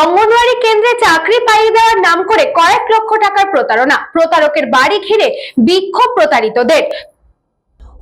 অঙ্গনওয়াড়ি কেন্দ্রে চাকরি পাইয়ে দেওয়ার নাম করে কয়েক লক্ষ টাকার প্রতারণা। প্রতারকের বাড়ি ঘিরে বিক্ষোভ প্রতারিতদের।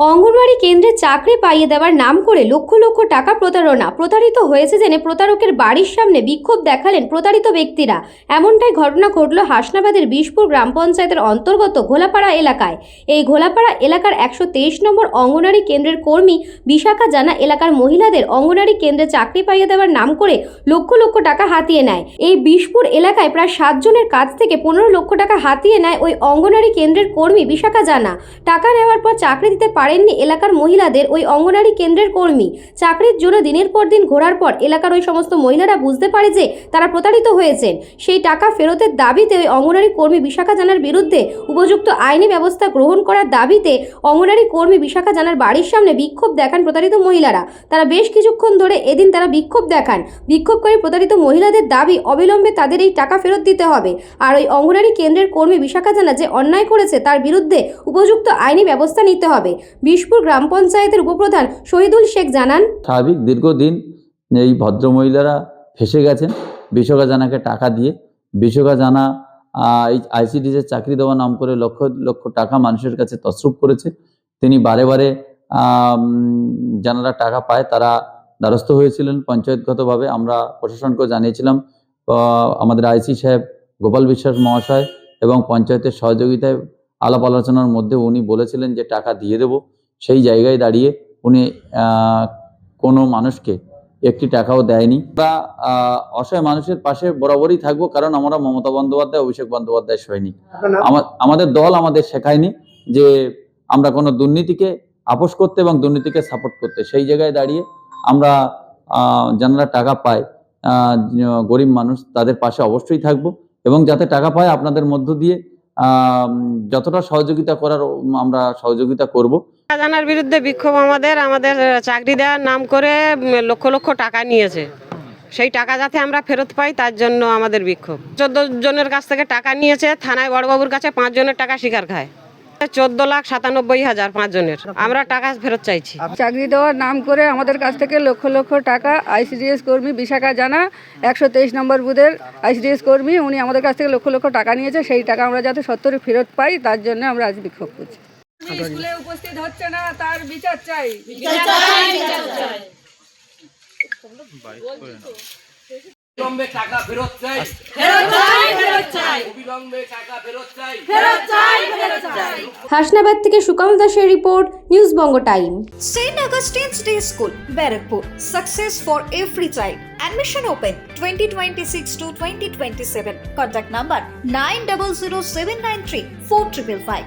অঙ্গনওয়াড়ি কেন্দ্রে চাকরি পাইয়ে দেওয়ার নাম করে লক্ষ লক্ষ টাকা প্রতারণা। প্রতারিত হয়েছে জেনে প্রতারকের বাড়ির সামনে বিক্ষোভ দেখালেন প্রতারিত ব্যক্তিরা। এমনটাই ঘটনা ঘটল হাসনাবাদের বিশপুর গ্রাম পঞ্চায়েতের অন্তর্গত ঘোলাপাড়া এলাকায়। এই ঘোলাপাড়া এলাকার একশো তেইশ নম্বর অঙ্গনওয়াড়ি কেন্দ্রের কর্মী বিশাখা জানা এলাকার মহিলাদের অঙ্গনওয়াড়ি কেন্দ্রে চাকরি পাইয়ে দেওয়ার নাম করে লক্ষ লক্ষ টাকা হাতিয়ে নেয়। এই বিশপুর এলাকায় প্রায় সাতজনের কাছ থেকে পনেরো লক্ষ টাকা হাতিয়ে নেয় ওই অঙ্গনওয়াড়ি কেন্দ্রের কর্মী বিশাখা জানা। টাকা নেওয়ার পর চাকরি দিতে পারেননি এলাকার মহিলাদের ওই অঙ্গনারী কেন্দ্রের কর্মী। চাকরির জন্য দিনের পর দিন ঘোরার পর এলাকার ওই সমস্ত মহিলারা বুঝতে পারে যে তারা প্রতারিত হয়েছেন। সেই টাকা ফেরতের দাবিতে ওই অঙ্গনারী কর্মী বিশাখা জানার বিরুদ্ধে উপযুক্ত আইনি ব্যবস্থা গ্রহণ করার দাবিতে অঙ্গনারী কর্মী বিশাখা জানার বাড়ির সামনে বিক্ষোভ দেখান প্রতারিত মহিলারা। তারা বেশ কিছুক্ষণ ধরে এদিন তারা বিক্ষোভ দেখান। বিক্ষোভকারী প্রতারিত মহিলাদের দাবি অবিলম্বে তাদের এই টাকা ফেরত দিতে হবে। আর ওই অঙ্গনারী কেন্দ্রের কর্মী বিশাখা জানা যে অন্যায় করেছে তার বিরুদ্ধে উপযুক্ত আইনি ব্যবস্থা নিতে হবে। বিশপুর গ্রাম পঞ্চায়েতের উপপ্রধান শহীদুল শেখ জানান, স্বাভাবিক দীর্ঘদিন এই ভদ্রমহিলারা ফেসে গেছেন। বিশোকা জানাকে টাকা দিয়ে। বিশোকা জানা এই আইসিডিসের চাকরি দেওয়া নাম করে লক্ষ লক্ষ টাকা মানুষের কাছে তসরুপ করেছে। তিনি বারে বারে যারা টাকা পায়, তারা দ্বারস্থ হয়েছিলেন পঞ্চায়েতগতভাবে। আমরা প্রশাসনকে জানিয়েছিলাম আমাদের আইসি সাহেব গোপাল বিশ্বাস মহাশয় এবং পঞ্চায়েতের সহযোগিতায় আলাপ আলোচনার মধ্যে উনি বলেছিলেন যে টাকা দিয়ে দেব। সেই জায়গায় দাঁড়িয়ে উনি কোনো মানুষকে একটি টাকাও দেয়নি। আহ, অসহায় মানুষের পাশে বরাবরই থাকব কারণ আমরা মমতা বন্দ্যোপাধ্যায় অভিষেক বন্দ্যোপাধ্যায় সৈনিক। আমাদের দল আমাদের শেখায়নি যে আমরা কোনো দুর্নীতিকে আপোষ করতে এবং দুর্নীতিকে সাপোর্ট করতে। সেই জায়গায় দাঁড়িয়ে আমরা আহ, যারা টাকা পায় আহ, গরিব মানুষ তাদের পাশে অবশ্যই থাকব এবং যাতে টাকা পায় আপনাদের মধ্য দিয়ে যতটা সহযোগিতা করার আমরা সহযোগিতা করব। জানার বিরুদ্ধে বিক্ষোভ আমাদের আমাদের চাকরি দেওয়ার নাম করে লক্ষ লক্ষ টাকা নিয়েছে। সেই টাকা যাতে আমরা ফেরত পাই, তার জন্য আমাদের বিক্ষোভ। চোদ্দ জনের কাছ থেকে টাকা নিয়েছে, থানায় বড়বাবুর কাছে পাঁচ জনের টাকা শিকার খায়। চোদ্দ লাখ সাতানব্বই হাজার পাঁচ জনের আমরা টাকা ফেরত চাইছি। চাকরি দেওয়ার নাম করে আমাদের কাছ থেকে লক্ষ লক্ষ টাকা আইসিডিএস কর্মী বিশাখা জানা একশো তেইশ নম্বর বুথের আইসিডিএস কর্মী উনি আমাদের কাছ থেকে লক্ষ লক্ষ টাকা নিয়েছে সেই টাকা আমরা যাতে সত্তরে ফেরত পাই তার জন্য আমরা আজ বিক্ষোভ করছি। স্কুলে উপস্থিত হচ্ছে না তার বিচার চাই। অবিলম্বে টাকা ফেরত চাই। অবিলম্বে টাকা ফেরত চাই। হাসনাবাদ থেকে সুকাল দাসের report, news Banga time. Saint Augustine's day school, Barrackpore. Success for every child admission open twenty twenty six to twenty twenty seven contact number nine double zero seven nine three four triple five